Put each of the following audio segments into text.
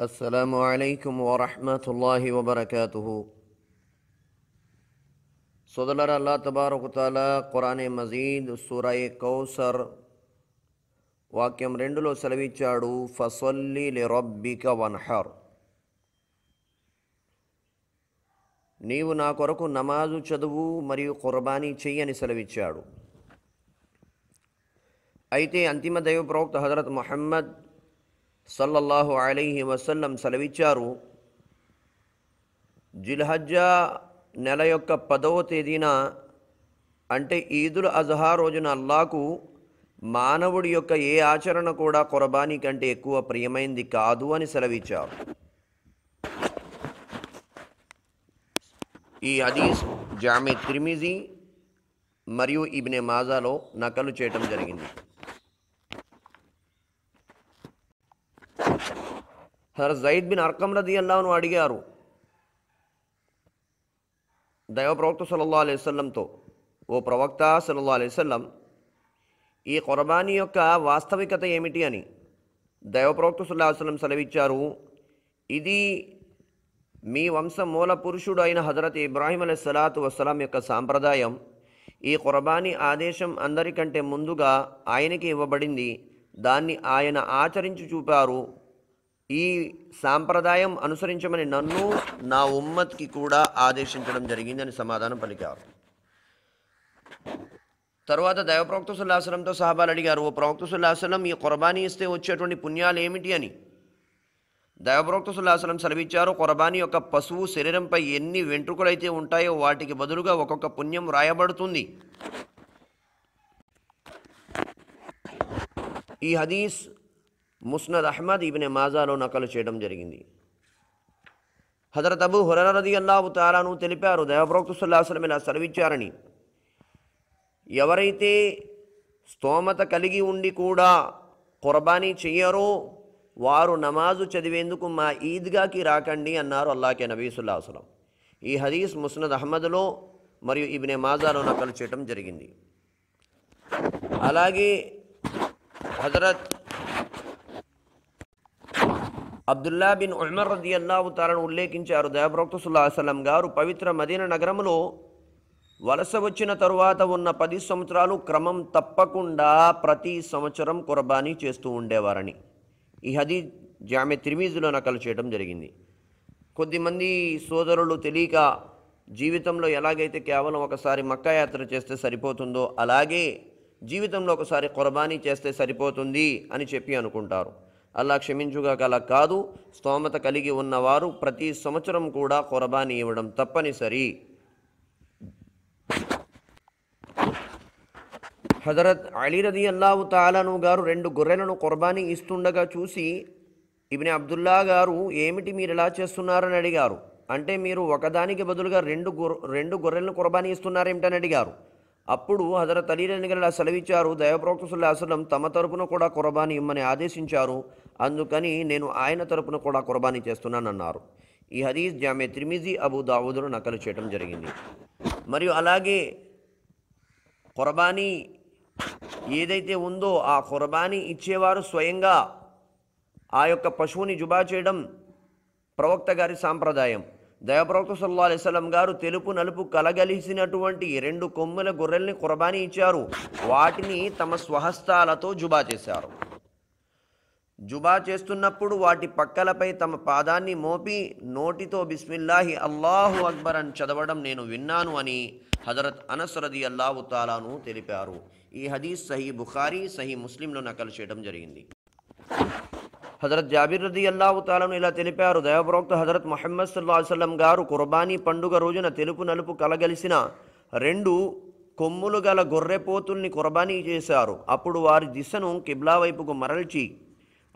السلام عليكم ورحمة الله وبركاته సోదరులారా అల్లా తబారకుతాల ఖురానే మజీద్ సూరాయే కౌసర్ వాక్యం రెండులో సెలవిచ్చాడు ఫసొల్లి లిరబ్బిక వన్హర్ నీవు నా కొరకు నమాజు చదువు మరియు కుర్బానీ చెయ్యని సెలవిచ్చాడు అయితే అంతిమ దైవ ప్రవక్త హజరత్ మొహమ్మద్ సల్లల్లాహు అలీహి వసల్లం సెలవిచ్చారు జిల్హజ్జా నెల యొక్క పదవ తేదీన అంటే ఈదుల్ అజహా రోజున అల్లాకు మానవుడి యొక్క ఏ ఆచరణ కూడా కొరబానీ కంటే ఎక్కువ ప్రియమైంది కాదు అని సెలవిచ్చారు. ఈ హదీస్ జామే త్రిమిజీ మరియు ఇబ్నె మాజాలో నకలు చేయటం జరిగింది. హర్ జైద్ బిన్ అర్కం రది అల్లాను అడిగారు దైవ ప్రవక్త సల్లల్లా అలైవల్లంతో ఓ ప్రవక్త సల్లల్లా అలైవల్లం ఈ కొరబానీ యొక్క వాస్తవికత ఏమిటి అని? దైవ ప్రవక్త సల్లా వసలం సెలవిచ్చారు ఇది మీ వంశ మూల పురుషుడు అయిన హజరత్ ఇబ్రాహీం అలై సలాతు వసలాం యొక్క సాంప్రదాయం. ఈ కొరబానీ ఆదేశం అందరికంటే ముందుగా ఆయనకి ఇవ్వబడింది. దాన్ని ఆయన ఆచరించి చూపారు. ఈ సాంప్రదాయం అనుసరించమని నన్ను నా ఉమ్మత్కి కూడా ఆదేశించడం జరిగిందని సమాధానం పలికారు. తర్వాత దైవప్రవక్త ప్రవక్త సహాబాలు అడిగారు ఓ ప్రవక్త సుల్లాసలం ఈ కుర్బానీ ఇస్తే వచ్చేటువంటి పుణ్యాలు ఏమిటి అని? దైవప్రవక్త సుల్లాసలం సెలవిచ్చారు కుర్బానీ యొక్క పశువు శరీరంపై ఎన్ని వెంట్రుకలైతే ఉంటాయో వాటికి బదులుగా ఒక్కొక్క పుణ్యం రాయబడుతుంది. ఈ హదీస్ ముస్నద్ అహ్మద్ ఇబిన్ మాజాలో నకలు చేయడం జరిగింది. హజరత్ అబు హురరది అల్లాహు తాలాను తెలిపారు దేవప్రోక్త సుల్లాసలం ఇలా సెలవిచ్చారని. ఎవరైతే స్తోమత కలిగి ఉండి కూడా కుర్బానీ చెయ్యరో వారు నమాజు చదివేందుకు మా ఈద్గాకి రాకండి అన్నారు అల్లాకే నబీసుల్లాహసలం ఈ హదీస్ ముస్నద్ అహ్మద్లో మరియు ఇబ్నె మాజాలో నకలు చేయటం జరిగింది. అలాగే హజరత్ అబ్దుల్లా బిన్ ఉమర్ రది అల్లాహు తాలను ఉల్లేఖించారు. దయాప్రవక్త సుల్లాహసలం గారు పవిత్ర మదీన నగరంలో వలస వచ్చిన తరువాత ఉన్న పది సంవత్సరాలు క్రమం తప్పకుండా ప్రతి సంవత్సరం కుర్బానీ చేస్తూ ఉండేవారని. ఈ హదీ జామె త్రిమీజులో నకలు చేయడం జరిగింది. కొద్దిమంది సోదరులు తెలియక జీవితంలో ఎలాగైతే కేవలం ఒకసారి మక్కా యాత్ర చేస్తే సరిపోతుందో అలాగే జీవితంలో ఒకసారి కుర్బానీ చేస్తే సరిపోతుంది అని చెప్పి అనుకుంటారు. అలా క్షమించుగాక అలా కాదు స్తోమత కలిగి ఉన్నవారు ప్రతి సంవత్సరం కూడా కొరబాని ఇవ్వడం తప్పనిసరి. హజరత్ అలీ రది తాలను తాలాను గారు రెండు గొర్రెలను కుర్బానీ ఇస్తుండగా చూసి ఇబిని అబ్దుల్లా గారు ఏమిటి మీరు ఇలా చేస్తున్నారని అడిగారు. అంటే మీరు ఒకదానికి బదులుగా రెండు గొర్రె రెండు గొర్రెలను కుర్బానీ ఇస్తున్నారేమిటని అడిగారు. అప్పుడు హజరత్ అలీరని గారు ఇలా సెలవిచ్చారు దైవప్రవక్త అసలం తమ తరపున కూడా కుర్బానీ ఇమ్మని ఆదేశించారు. అందుకని నేను ఆయన తరపున కూడా కుర్బానీ చేస్తున్నానన్నారు. ఈ హదీస్ జామె త్రిమిజీ అబూ దావుదును నకలు చేయడం జరిగింది. మరియు అలాగే కుర్బానీ ఏదైతే ఉందో ఆ కుర్బానీ ఇచ్చేవారు స్వయంగా ఆ యొక్క పశువుని జుబా చేయడం ప్రవక్త గారి సాంప్రదాయం. దయప్రవక్త సల్లా అలిస్లం గారు తెలుపు నలుపు కలగలిసినటువంటి రెండు కొమ్ముల గొర్రెల్ని కుర్బానీ ఇచ్చారు. వాటిని తమ స్వహస్తాలతో జుబా చేశారు. జుబా చేస్తున్నప్పుడు వాటి పక్కలపై తమ పాదాన్ని మోపి నోటితో బిస్మిల్లాహి అల్లాహు అక్బర్ అని చదవడం నేను విన్నాను అని హజరత్ అనస్రది అల్లాహు తాలాను తెలిపారు. ఈ హదీస్ సహీ బుఖారీ సహీ ముస్లింలో నకలు చేయడం జరిగింది. హజరత్ జాబిర్ రది అల్లాహు తాలను ఇలా తెలిపారు. దైవప్రోక్త హజరత్ మహమ్మద్ సల్లా వసలం గారు కుర్బానీ పండుగ రోజున తెలుపు నలుపు కలగలిసిన రెండు కొమ్ములు గల గొర్రెపోతుల్ని కుర్బానీ చేశారు. అప్పుడు వారి దిశను కిబ్లా వైపుకు మరల్చి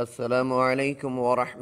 السلام عليكم ورحمة